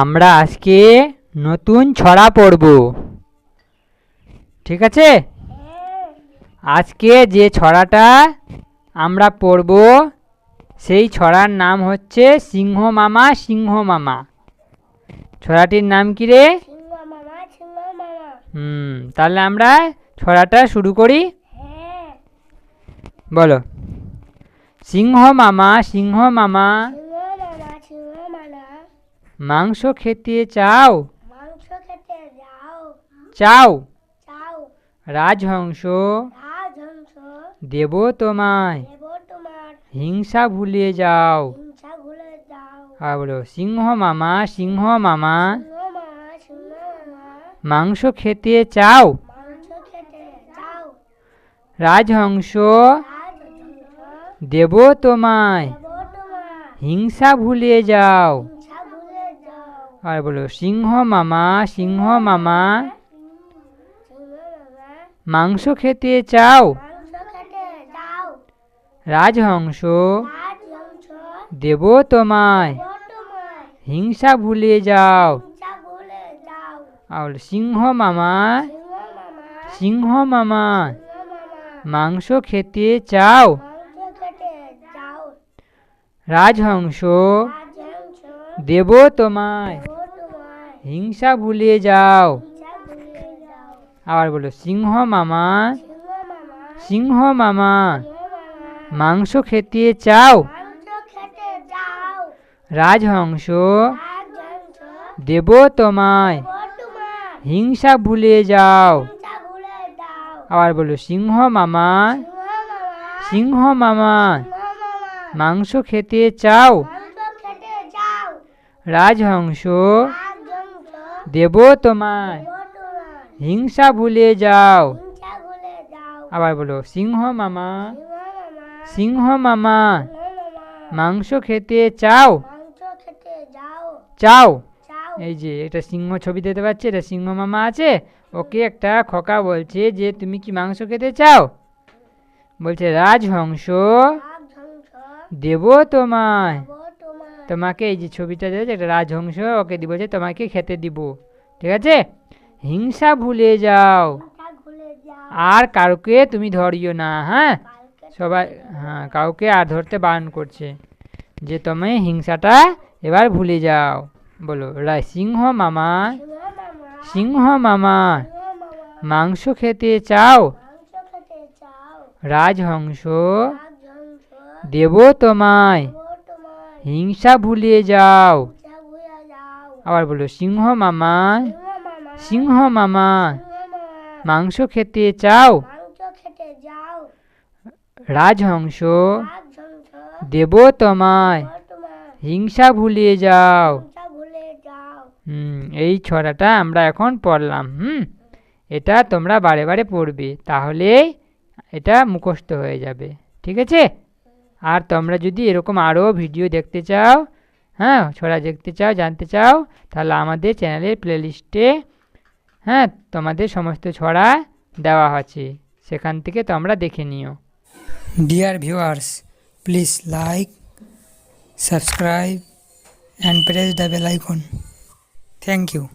আমরা আজকে নতুন ছড়া পড়ব। ঠিক আছে? আজকে যে ছড়াটা আমরা পড়ব সেই ছড়ার নাম হচ্ছে সিংহ মামা সিংহ মামা। ছড়াটির নাম কি রে? হুম তাহলে আমরা ছড়াটা শুরু করি। হ্যাঁ। বলো। সিংহ মামা সিংহ মামা। মাংস খেতে চাও? মাংস খেতে যাও। চাও? চাও। রাজহংস? রাজহংস। দেব তোমায়। দেব তোমার। হিংসা ভুলিয়ে যাও। হিংসা ভুলে যাও। আর বলো সিংহ মামা সিংহ মামা। মাংস খেতে চাও? রাজহংস? দেব তোমায়। হিংসা ভুলে যাও। আর বলো সিংহ মামা সিংহ মামা মাংস খেতে চাও রাজহংস দেব তোমায় হিংসা ভুলে যাও আর সিংহ মামা সিংহ মামা মাংস খেতে চাও রাজহংস দেব তোমায় হিংসা ভুলিয়ে যাও। ভুলে যাও। আবার বলো সিংহ মামা। সিংহ মামা। মাংস খেতে চাও রাজহংস। দেব তোমায়। হিংসা ভুলিয়ে যাও। ভুলে যাও। আবার বলো সিংহ মামা। সিংহ মামা। মাংস খেতে চাও রাজহংস। দেব তোমায়। হিংসা ভুলে যাও। আবার বলো সিংহ মামা। সিংহ মামা। মাংস খেতে চাও? চাও? এই যে এটা সিংহ ছবি দিতে পারছে এটা সিংহ মামা আছে। ওকে একটা খোকা বলছে যে তুমি কি মাংস খেতে চাও? বলছে রাজহংস। দেব তোমায়। তোমাকে এই যে ছবিটা দিয়েছে এটা রাজহংস ওকে দিব যে তোমাকে খেতে দিব। ঠিক আছে? হিংসা ভুলে যাও। আর কাউকে তুমি ধরিও না হ্যাঁ? সবাই হ্যাঁ কাউকে আর ধরতে বারণ করছে। যে তুমি হিংসাটা এবার ভুলে যাও। বলো সিংহ মামা সিংহ মামা মাংস খেতে চাও? রাজহংস। দেব তোমায়। হিংসা ভুলিয়ে যাও। ভুলে যাও। আবার বলো সিংহ মামা সিংহ মামা মাংস খেতে চাও? রাজহংস দেব তোমায়। হিংসা ভুলিয়ে যাও। হুম এই ছড়াটা আমরা এখন পড়লাম হুম? এটা তোমরা বারে বারে পড়বে তাহলে এটা মুখস্থ হয়ে যাবে ঠিক আছে? আর তোমরা যদি এরকম আরও ভিডিও দেখতে চাও হ্যাঁ ছড়া দেখতে চাও, জানতে চাও, তাহলে আমাদের চ্যানেলের প্লেলিস্টে হ্যাঁ তোমাদের সমস্ত ছড়া দেওয়া আছে সেখান থেকে তোমরা দেখে নিও dear viewers please like subscribe and press the bell icon. Thank you.